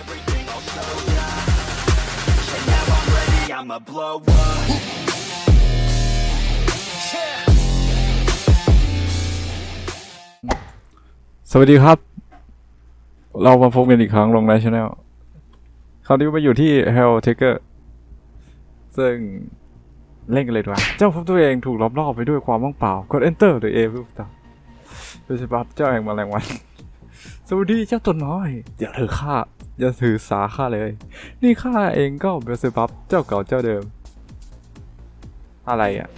everything I'll show ya And now I'm ready, I'ma blow up Yeah สวัสดีครับ เรามาพบกันอีกครั้งลงในช anel คราวนี้มาอยู่ที่ Hell Taker ซึ่งเล่นกันเลยดีกว่าเจ้าพบตัวเองถูกล้อมรอบไปด้วยความว่างเปล่ากด Enter หรือ A เพื่อตามโดยเฉพาะเจ้าแห่งแมลงวัน สวัสดีเจ้าตัวน้อยอย่าถือข้า อย่าถือสาข้าเลย นี่ข้าเองก็เบลเซบับเจ้าเก่าเจ้าเดิม อะไรอะ่ะ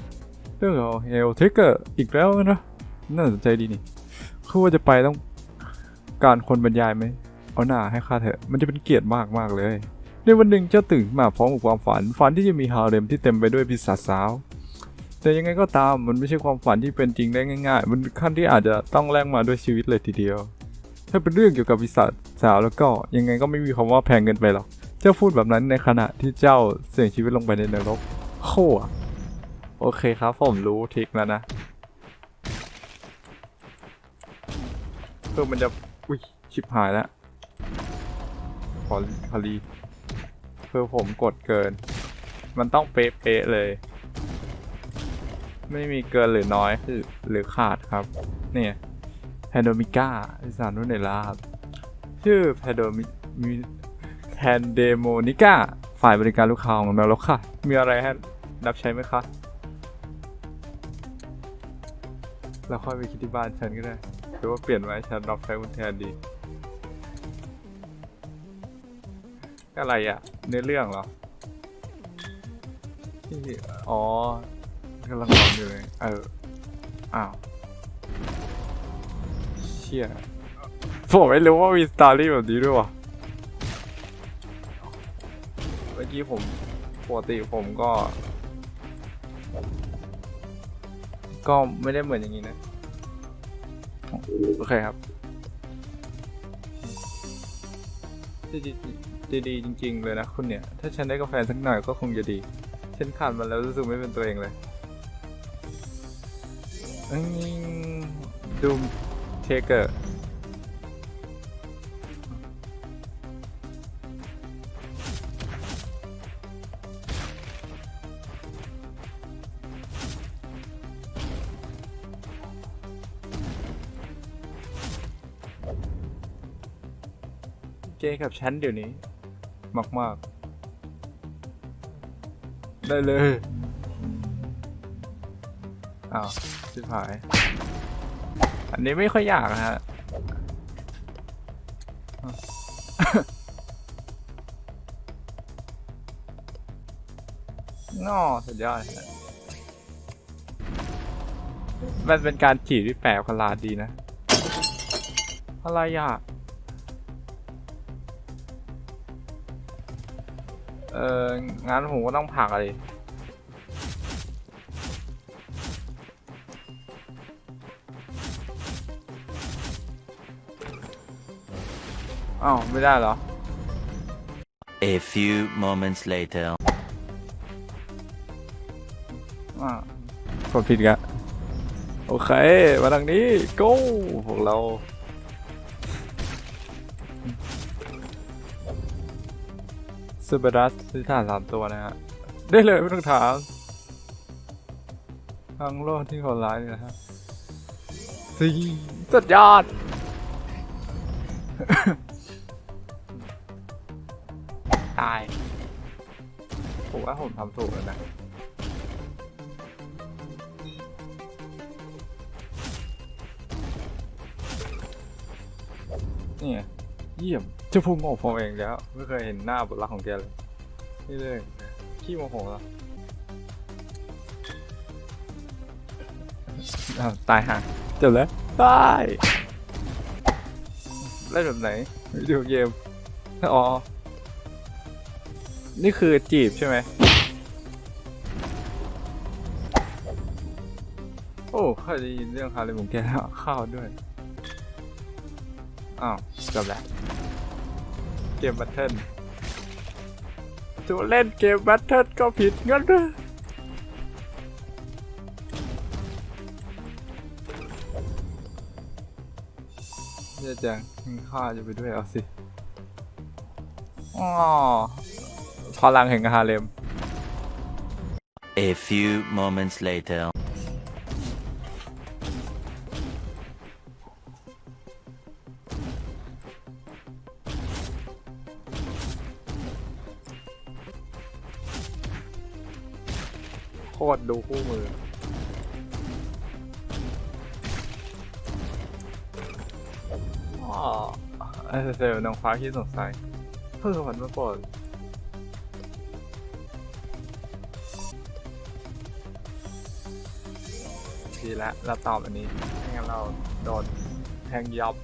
เรื่องของ Hell Taker อีกแล้วนะน่าสนใจดีนี่คือว่าจะไปต้องการคนบรรยายไหมเอาหน้าให้ข้าเถอะ มันจะเป็นเกียรติมากมากเลย ในวันหนึ่งเจ้าตื่นมาพร้อมกับความฝัน ฝันที่จะมีฮาเร็มที่เต็มไปด้วยปีศาจสาว แต่ยังไงก็ตามมันไม่ใช่ความฝันที่เป็นจริงได้ง่าย ๆ มันขั้นที่อาจจะต้องแลกมาด้วยชีวิตเลยทีเดียว ถ้าเป็นเรื่องเกี่ยวกับปีศาจสาวแล้วก็ยังไงก็ไม่มีคำว่าแพงเกินไปหรอก เจ้าพูดแบบนั้นในขณะที่เจ้าเสี่ยงชีวิตลงไปในนรก โคตรโอเคครับผมรู้ทริกแล้วนะเพื่อมันจะ อุ้ย ชิบหายแล้วขอขอรีเพื่อผมกดเกิน มันต้องเป๊ะๆเลย ไม่มีเกินหรือน้อยคือหรือขาดครับ เนี่ย แพนโดมิก้าที่สารนุ่นในลาบชื่อแพนโดมิแพนเดโมนิก้าฝ่ายบริการลูกค้าของเราแล้วค่ะ มีอะไรให้รับใช้ไหมคะเราค่อยไปคิดที่บ้านฉันก็ได้หรือว่าเปลี่ยนไว้ฉันรับใช้คุณแทนดีอะไรอะเนื้อเรื่องเหรอที่อ๋อกำลังนอนอยู่เลย เออ อ้าว ชี่ยผมไม่รู้ว่ามีสตอรี่แบบนี้ด้วยวะเมื่อกี้ผมปกติผมก็ ก็ไม่ได้เหมือนอย่างนี้นะ โอเคครับ ดีดีดีจริง ๆ เลยนะคุณเนี่ย ถ้าฉันได้กาแฟสักหน่อยก็คงจะดี ฉันขาดมันแล้วรู้สึกไม่เป็นตัวเองเลยดูม ทเกอร์เจกับฉันเดี๋ยวนี้ มาก ๆ ได้เลย อ้าวชิบหาย อันนี้ไม่ค่อยอยากนะฮะงอสุดยอดมันเป็นการจีบที่แปลกประหลาดดีนะ อะไรอะ เอองั้นผมก็ต้องผลักอะไร อ้าวไม่ได้เหรอ A few moments later. อ่าวกดผิดกะโอเค มาทางนี้ go พวกเรา ซูเปอร์ดัสที่ฐานสามตัวนะฮะ ได้เลยไม่ต้องถามทางโลกที่คนร้ายนี่นะฮะสีสุดยอด ตายผมว่าผมทำถูกแล้วนะนี่เยี่ยมเจะพูดโง่ผมเองแล้ว ไม่เคยเห็นหน้าบทรักของแกเลย นี่เลยขี้โมโหแล้วอ้าวตายห่าจบแล้วตายเล่นแบบไหนดีโอเกมอ๋อ นี่คือจีบใช่ไหมโอ้เคยได้ยินเรื่องฮาร์เลมของแกแล้วข้าวด้วย อ้าวจบแล้วเกมบัตเทิลจะเล่นเกมบัตเทิลก็ผิดงั้นด้วยเยอะจังข้าจะไปด้วยเอาสิ อ๋อ พลังแห่งฮาเลม A few moments later. โคตรดูคู่มือ อ๋อเอสเซลน้องฟ้าที่สงสัยเพิ่งฝันมาก่อน ดีแล้วเราตอบอันนี้ไม่งั้นเราโดนแทงยับ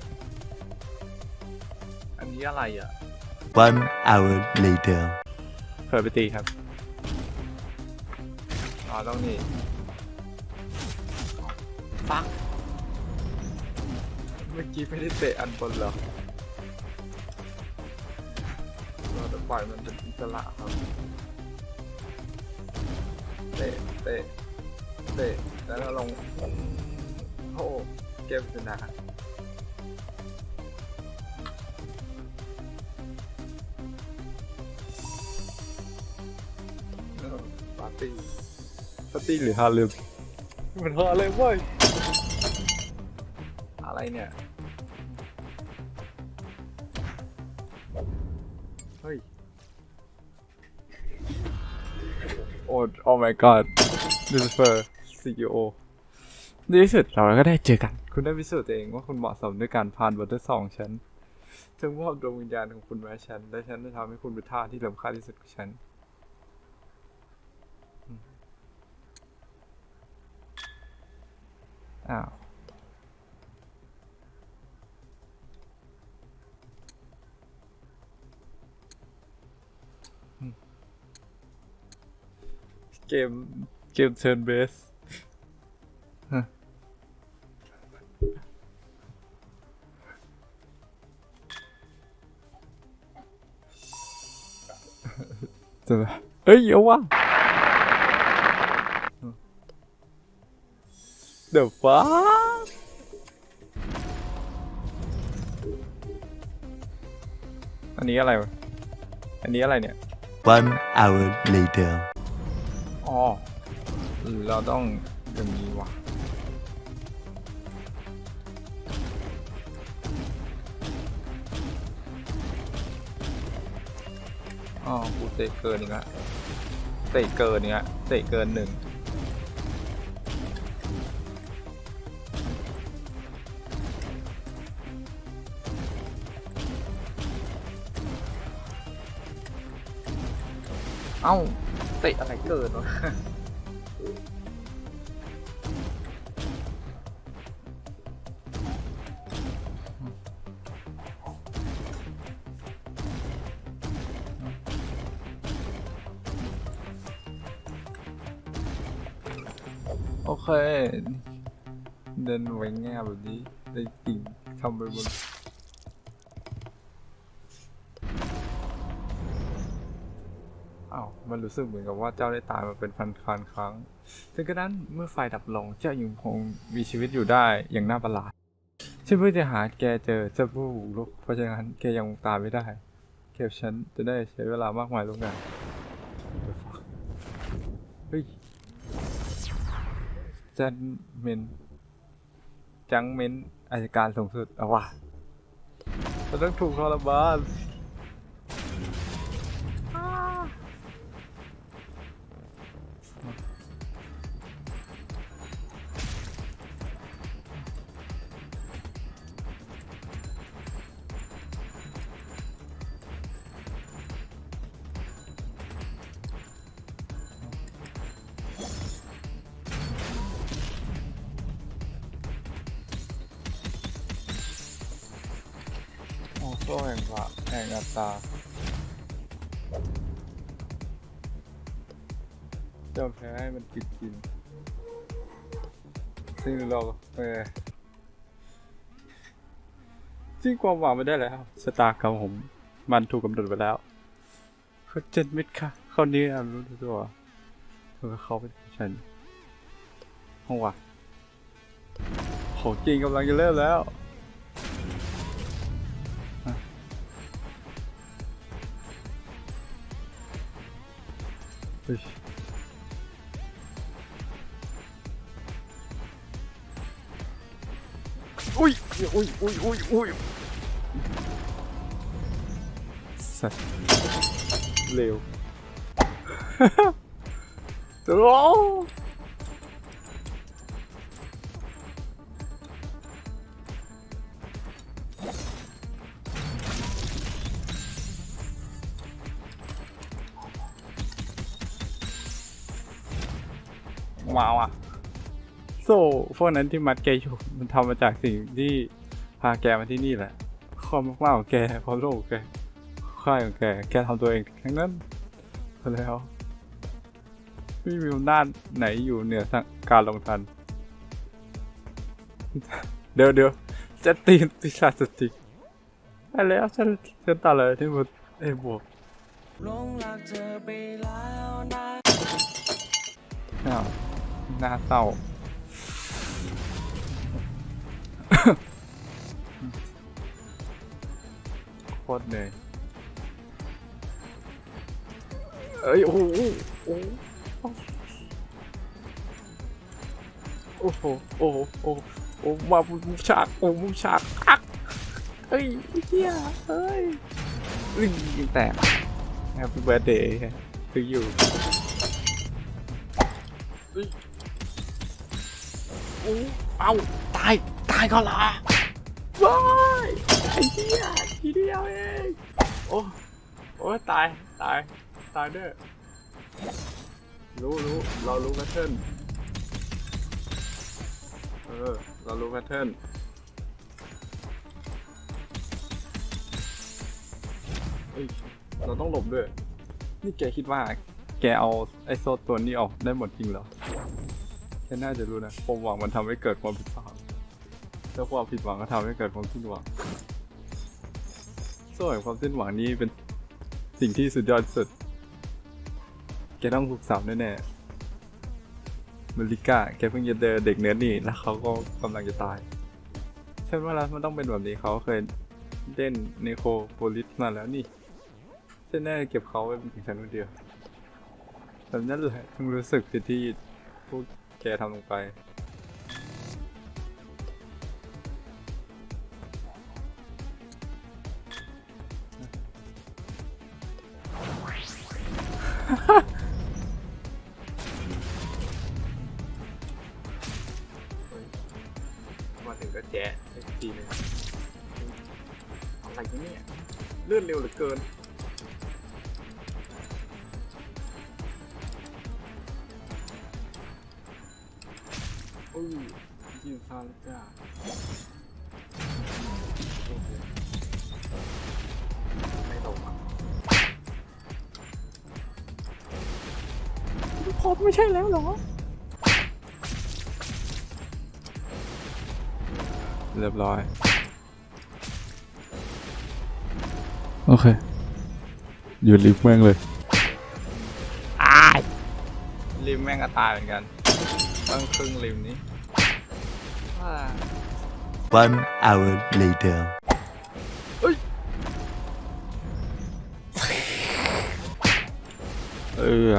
อันนี้อะไรอะ One hour later. เปิดไปตีครับ อ๋อต้องนี่ฟักเมื่อกี้ไม่ได้เตะอันบนเหรอ เราจะปล่อยมันเป็นอิสระครับ เตะ เตะ เตะ แล้วเราลง โอ้เกมชนะปาร์ตี้ปาร์ตี้หรือฮาเลมมันฮาเลมเว้ยอะไรเนี่ย เฮ้ย โอ้โอ้ my god ดิสเฟอร์ CEO ในที่สุดเราก็ได้เจอกัน คุณได้พิสูจน์ตัวเองว่าคุณเหมาะสมด้วยการผ่านบททดสอบของฉันจงมอบดวงวิญญาณของคุณมาให้ฉัน และฉันจะทำให้คุณเป็นท่าสที่ล้ำค่าที่สุดของฉัน อ้าว เกม เกมเทิร์นเบส จะแบบเอ้ยเอาวะเดี๋ยวฟ้าอันนี้อะไรวะอันนี้อะไรเนี่ย One hour later. อ๋อ เราต้อง อ๋อกูเตะเกินอีกละเตะเกินเนี่ยเตะเกินหนึ่งเอ้าเตะอะไรเกินวะ นไว้ง่ายแบบนี้ได้จริงทำไปบนอ้าวมันรู้สึกเหมือนกับว่าเจ้าได้ตายมาเป็นพันพันครั้งถึงกระนั้นเมื่อไฟดับลงเจ้ายังคงมีชีวิตอยู่ได้อย่างน่าประหลาดฉันเพื่อจะหาแกเจอเจ้าผู้บุกรุกเพราะฉะนั้นแกยังตายไม่ได้เก็บฉันจะได้ใช้เวลามากมายร่วมกันเฮ้ยจันเมน จังเมนอายการสูงสุดเอาวะเราต้องถูกทรมาน โอ้โซ่แห่งพระแห่งอัตตาเจ้าแพ้ให้มันกินกิน ซึ่งเราเออซึ่งความหวังไม่ได้แล้วชะตากรรมผมมันถูกกำหนดไปแล้วเขาเจ็ดมิดค่ะ เขานี้อะรู้ตัวเออเขาเป็นฉันห้องว่ะของจริงกำลังจะเริ่มแล้ว เฮ้ยอุ้ยอุ้ยอุ้ย โซ่พวกนั้นที่มัดแกอยู่มันทำมาจากสิ่งที่พาแกมาที่นี่แหละความมากๆของแกความโลภของแกค่ายของแกแกทำตัวเองทั้งนั้นแล้วไม่มีอำนาจไหนอยู่เหนือการลงทัน เดี๋ยวเดี๋ยวจะตีนปีศาสติไปแล้วฉันฉันตัดเลยที่หมดไอ้บวกหลงรักเธอไปแล้วนะอ้าวน่าเศร้า โคตรเหนื่อยเอ้ย โอ้โหโอ้โห โอ้โห โอ้โหโอ้มาบุญฉาก โอ้บุญฉากอักเฮ้ยเฮียเฮ้ยอึ้งแต่ Happy birthday to you โอ้เอาตายายก็ละว้ายไอ้เหี้ยทีเดียวเองโอ้โอ้ตายตายตายเด้อรู้รู้เรารู้แพทเทิร์นเออเรารู้แพทเทิร์นเฮ้ยเราต้องหลบด้วย นี่แกคิดว่า แกเอาไอ้โซตัวนี้ออกได้หมดจริงเหรอแค่น่าจะรู้นะความหวังมันทำให้เกิดความผิดหวัง แล้วความผิดหวังก็ทำให้เกิดความสิ้นหวังส่วนความสิ้นหวังนี้เป็นสิ่งที่สุดยอดสุด แกต้องถูกสาวแน่ๆเมลิก้าแกเพิ่งจะเจอเด็กเนื้อนี่แล้วเขาก็กำลังจะตายฉันว่าแล้วมันต้องเป็นแบบนี้เขาเคยเล่นเนโคโพลิสมาแล้วนี่ฉันแน่จะเก็บเขาไว้เป็นเพียงฉันคนเดียวแต่นั่นแหละถึงรู้สึกผิดที่พวกแกทำลงไป พอไม่ใช่แล้วเหรอ เรียบร้อย โอเค อยู่ลิฟต์แม่งเลย อายริมแม่งก็ตายเหมือนกันตั้งครึ่งริมนี้ว้า One hour later. เออ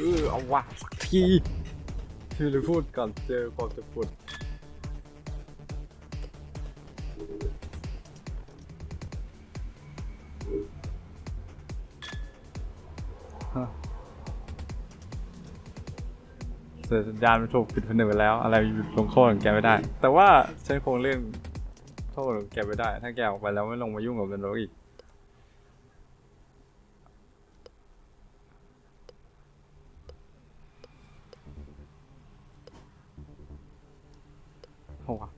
ออเอาวะสักทีที่เลยพูดก่อนเจอความจะปวดฮะเสียสัญญาณมันถูกปิดผนึกไปแล้ว อะไรลงโทษของแกไม่ได้ แต่ว่าฉันคงเล่นโทษของแกไม่ได้ ถ้าแกออกไปแล้วไม่ลงมายุ่งกับเรนโรอีก เอาวะ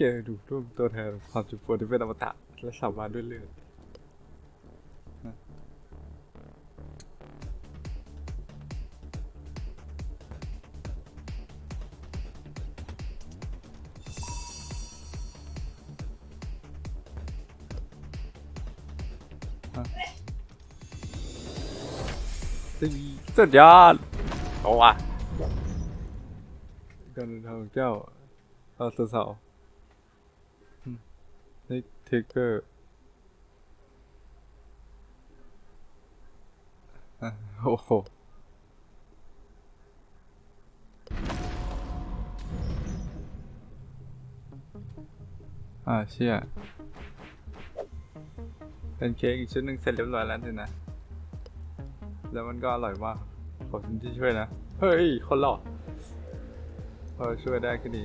แกดูรูปตัวแทนความจุปวดที่เป็นอมตะและสาบานด้วยเลือดสุดยอดโอ้วะการเดินทางของเจ้าเอาสา วๆนิกเทเกอร์โอ้โหอ่าเชี่ยเป็นเค้กอีกชุดหนึ่งเสร็จเรียบร้อยแล้วสินะ แล้วมันก็อร่อยมาก ขอบคุณที่ช่วยนะ เฮ้ย คนหล่อพอช่วยได้ก็ดี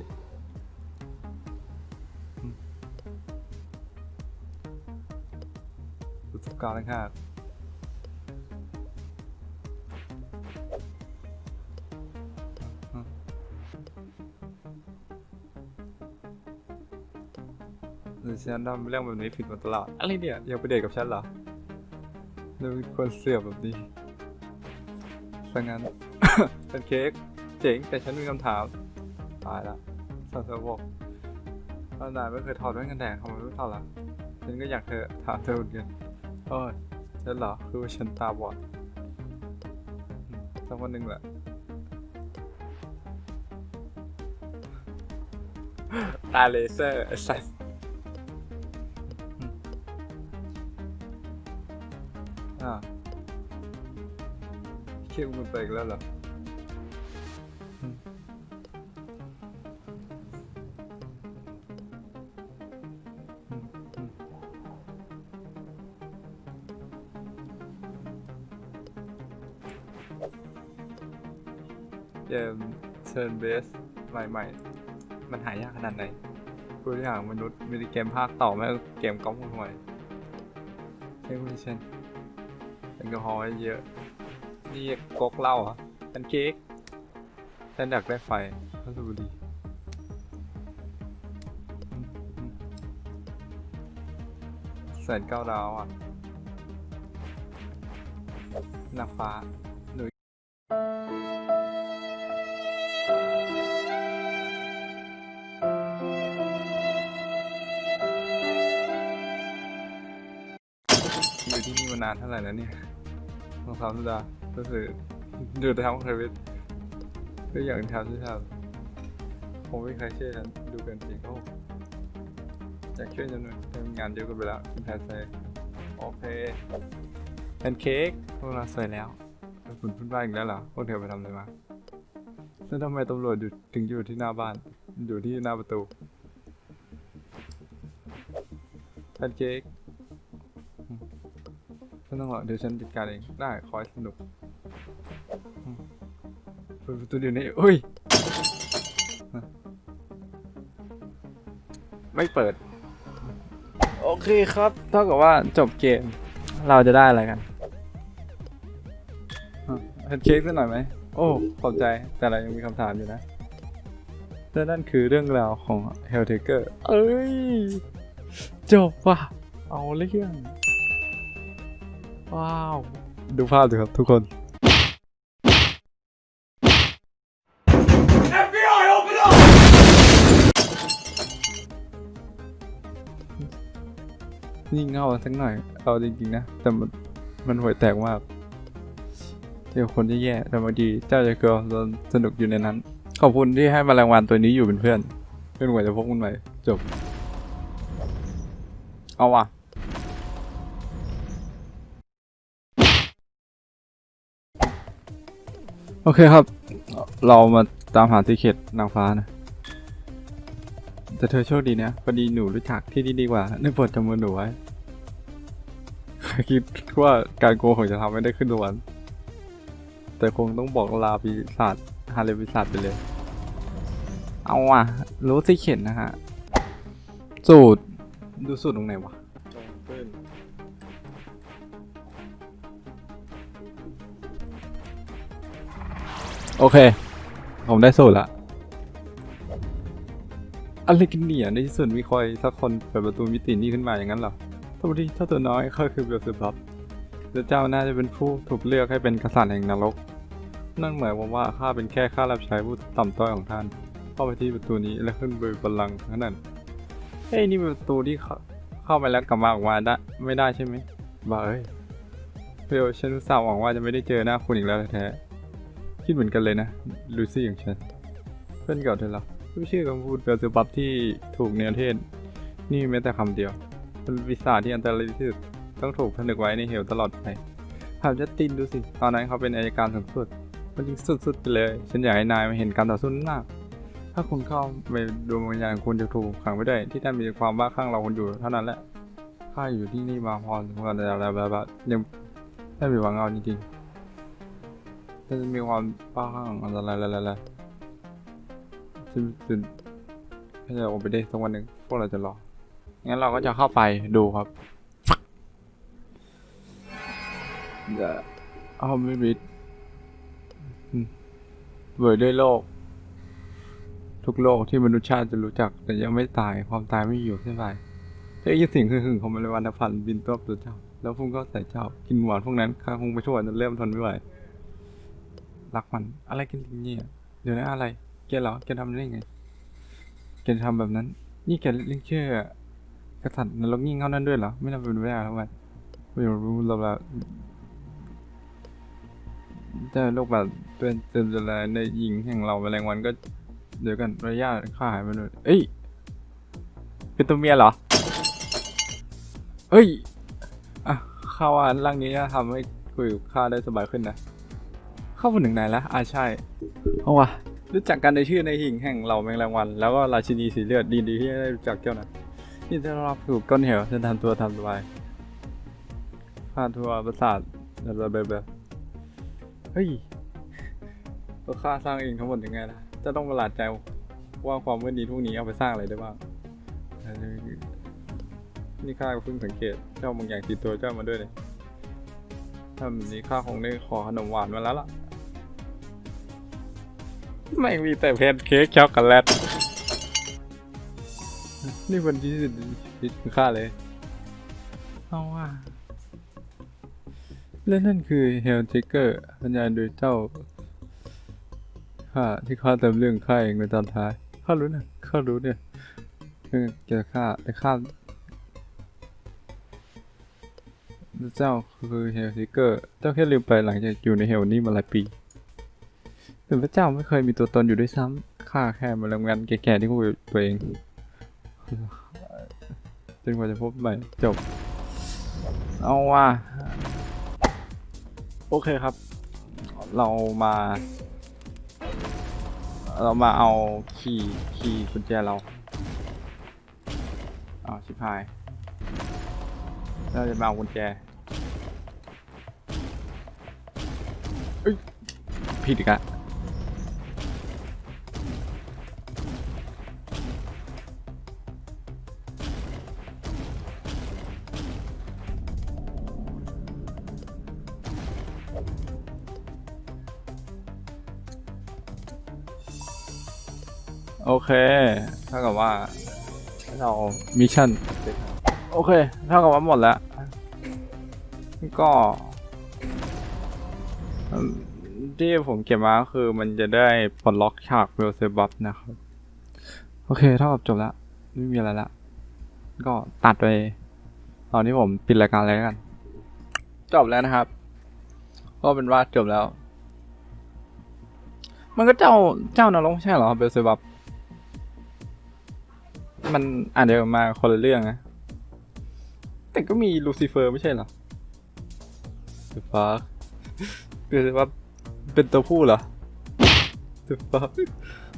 การณ์ทั้งห้าหรือฉันทำเรื่องแบบนี้ผิดมาตลอดอะไรเนี่ยอยากไปเดทกับฉันเหรอเราเป็นคนเสียบแบบนี้สังงั้นเป็นเค้กเจ๋งแต่ฉันมีคำถามตายละสาวๆบอกตอนนายไม่เคยถอดแว่นกันแดดทำไมไม่ถอดล่ะฉันก็อยากเธอถามเธอเหมือนกัน โอ้ยฉันเหรอคือว่าฉันตาบอดอืมสักวันหนึ่งแหละตาเลเซอร์ไอ้สัสอืมอ่าวคิวมันไปอีกแล้วเหรออื เกม Turn Based ใหม่ๆ มันหายากขนาดไหนผู้ที่หางมนุษย์มินิเกมภาคต่อแม่เกมก้อมห่วยเฮ้ยคุณเชนแอลกอฮอล์เยอะ นี่ก๊กเหล้าเหรอะเป็นเค้กฉันอยากได้ไฟพัสบุรีแสนเก้าดาวอะนางฟ้า ไหร่แล้วเนี่ยสองสามสัปดาห์ก็คืออยู่แต่ทำคาวิทก็อย่างทำที่ทำผมไม่เคยเชื่อฉันดูเกินจริงโอ้อยากช่วยจังเลยแต่งานเยอะเกันไปแล้วคุณแทนเซโอเคแพนเค้กพวกเราสวยแล้วแล้วคุณพูดว่าอีกแล้วเหรอพวกเธอไปทำอะไรมาแล้วทำไมตำรวจอยู่ถึงอยู่ที่หน้าบ้าน อยู่ที่หน้าประตูแพนเค้ก ไม่ต้องหรอกเดี๋ยวฉันจัดการเอง ได้ ขอให้สนุกเปิดประตูเดี๋ยวนี้อุ้ย ไม่เปิด โอเคครับ เท่ากับว่าจบเกม เราจะได้อะไรกันเป็นเค้กสักหน่อยไหม โอ้ขอบใจ แต่เรายังมีคำถามอยู่นะและนั่นคือเรื่องราวของ Helltaker เอ้ย จบว่ะ เอาเรื่อง ว้าว ดูภาพดูครับทุกคน FBI open up นี่เงาสักหน่อย เอาจริงๆนะ แต่มันมันห่วยแตกมากเดี๋ยวคนจะแย่ๆแต่บางทีเจ้าจะเกิลสนุกอยู่ในนั้น ขอบคุณที่ให้แมาแรงวันตัวนี้อยู่เป็นเพื่อน เพื่อนหวยจะพบกันใหม่จบ เอาว่ะ โอเคครับ เรามาตามหาซีเคตนางฟ้านะแต่เธอโชคดีนะพอดีหนูรู้จักที่นี่ดีกว่าได้โปรดจำมือหนูไว้คิดว่าการโกหกจะทำให้ได้ขึ้นสวรรค์แต่คงต้องบอกลาปีศาจฮาเลปีศาจไปเลย เอาว่ะ รู้สิเข็นนะฮะ สูตร ดูสูตรตรงไหนวะ โอเค ผมได้สูตรละอะไรกันเนี่ยในที่สุดมีใครสักคนเปิดประตูมิตินี้ขึ้นมาอย่างนั้นเหรอสวัสดีเจ้าตัวน้อยข้าคือเบลเซบับและเจ้าน่าจะเป็นผู้ถูกเลือกให้เป็นกษัตริย์แห่งนรก นั่นหมายความว่าข้าเป็นแค่ข้ารับใช้ผู้ต่ำต้อยของท่านเข้าไปที่ประตูนี้และขึ้นไปบนลังก์นั่นเฮ้ยนี่เป็นประตูที่เข้าเข้าไปแล้วกลับมาออกมาได้ไม่ได้ใช่ไหมบ้าเอ้ยเพียวฉันอุตส่าห์หวังว่าจะไม่ได้เจอหน้าคุณอีกแล้วแท้ คิดเหมือนกันเลยนะ ลูซี่อย่างฉัน เพื่อนเก่าเธอเหรอไม่ชื่อคำพูดเบลเซบับที่ถูกเนรเทศ นี่แม้แต่คำเดียวเป็นวิสาที่อันตรายที่สุดต้องถูกผนึกไว้ในเหวตลอดไปถามจัสตินดูสิ ตอนนั้นเขาเป็นอายการสูงสุด มันจริงสุดๆไปเลย ฉันอยากให้นายมาเห็นการต่อสู้นั้นมาถ้าคุณเข้าไปดวงวิญญาณคุณจะถูกขังไว้ด้วยที่ท่นมีความบ้าคลั่งเราคนอยู่เท่านั้นแหละข้าอยู่ที่นี่มาพอสมควรแต่อะไรแบบยังไม่มีหวังเอาจริงๆ แต่จะมีความบ้าคลั่งอะไรอะไรๆซึ่งซึ่งถ้าจะออกไปได้สักวันหนึ่งพวกเราจะรอ งั้นเราก็จะเข้าไปดูครับจะเอาไม่บิดเบิดด้วยโลก ทุกโลกที่มนุษยชาติจะรู้จัก แต่ยังไม่ตายความตายไม่อยู่ใช่ไหมเฮ้ยสิ่งคือหึงของมันวันพันบินตัวตัวเจ้า แล้วพุ่งก็ใส่เจ้า กินหวานพวกนั้นข้าคงไปช่วยจนเริ่มทนไม่ไหว รักมันอะไรกันเนี่ยเดี๋ยวนะอะไร แกเหรอแกทำได้ไงแกทำแบบนั้น นี่แกเล่นเชื่อกษัตริย์นรกยิ่งเท่านั้นด้วยเหรอ ไม่น่าเป็นไปได้ทั้งวันไม่รู้เราละแต่โลกแบบเป็นเต็มจะลายในยิงแห่งเราแมลงวันก็ เดี๋ยวกันระยะค่าหายไปเลยเอ้ย เป็นตัวเมียเหรอ เอ้ย อะข้าว่าร่างนี้จะทำให้คุยกับข้าได้สบายขึ้นนะ เข้ามาถึงไหนแล้วอ่าใช่เอาวะรู้จักกันในชื่อในหิ่งแห่งเหล่าแมงแรงวัน แล้วก็ราชินีสีเลือดดีดีที่ได้รู้จักเจ้านะที่จะรับถูกก้อนเหวจะทำตัวทำสบายพาทัวร์ประสาทแบบแบบแบบเฮ้ยก็ข้าสร้างเองทั้งหมดยังไงล่ะจะต้องประหลาดใจว่าความมืดนี้ทุกนี้เอาไปสร้างอะไรได้บ้างนนี้นี่ข้าก็เพิ่งสังเกตเจ้าบางอย่างติดตัวเจ้ามาด้วยเลยถ้าแบบนี้ข้าคงได้ขอขนมหวานมาแล้วล่ะ ไม่งมีแต่แพนเค้กช็อกโกแลต นี่วันที่สุดที่คุณค่าเลยเอาว่าและนั่นคือเฮลทิกเกอร์บรรยายโดยเจ้าข้าที่ข้าเติมเรื่องข้าเองในตอนท้ายข้ารู้นะข้ารู้เนี่ยเรื่องเกี่ยวกับข้าแต่ข้าเจ้าคือเฮลทิกเกอร์เจ้าแค่ลืมไปหลังจากอยู่ในเฮลนี่มาหลายปี ถึงพระเจ้าไม่เคยมีตัวตนอยู่ด้วยซ้ำข้าแค่มาลงกันแก่ๆที่คุยกับตัวเองจนกว่าจะพบใหม่จบ เอาว่าโอเคครับ เรามา เรามาเอาคีย์คีย์กุญแจเราอ้าวชิบหาย เราจะมาเอากุญแจเอ้ยผิดอีกอะ โอเคเท่ากับว่าเรามิชชั่นโอเคเท่ากับว่าหมดแล้ว ก็อืมที่ผมเก็บมาก็คือมันจะได้ปลดล็อกฉากเวลเซบับนะครับ โอเคเท่ากับจบแล้วไม่มีอะไรละ ก็ตัดไป ตอนที่ผมปิดรายการเลยแล้วกัน จบแล้วนะครับ ก็เป็นว่าจบแล้ว มันก็เจ้าเจ้านรกไม่ใช่เหรอเบลเซบับ มันอ่านเดียวมาคนละเรื่องนะแต่ก็มีลูซิเฟอร์ไม่ใช่เหรอเดฟ้าคือว่าเป็นตัวผู้เหรอเดฟ้า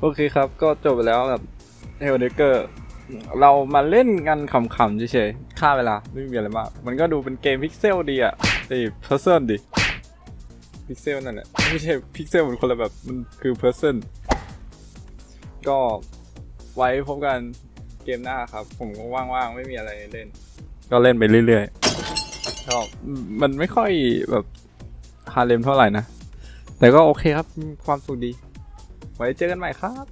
โอเคครับ ก็จบไปแล้วแบบเฮลเดเกอร์เรามาเล่นกันขำๆเฉยๆฆ่าเวลา ไม่มีอะไรมาก มันก็ดูเป็นเกมพิกเซลดีอะไอ้เพอร์เซนดิพิกเซลนั่นแหละ ไม่ใช่พิกเซลมันคนละแบบ มันคือเพอร์เซนก็ไว้พบกัน เกมหน้าครับ ผมก็ว่างๆ ไม่มีอะไรเล่น ก็เล่นไปเรื่อยๆชอบมันไม่ค่อยแบบฮาเลมเท่าไหร่นะ แต่ก็โอเคครับมีความสุขดี ไว้เจอกันใหม่ครับ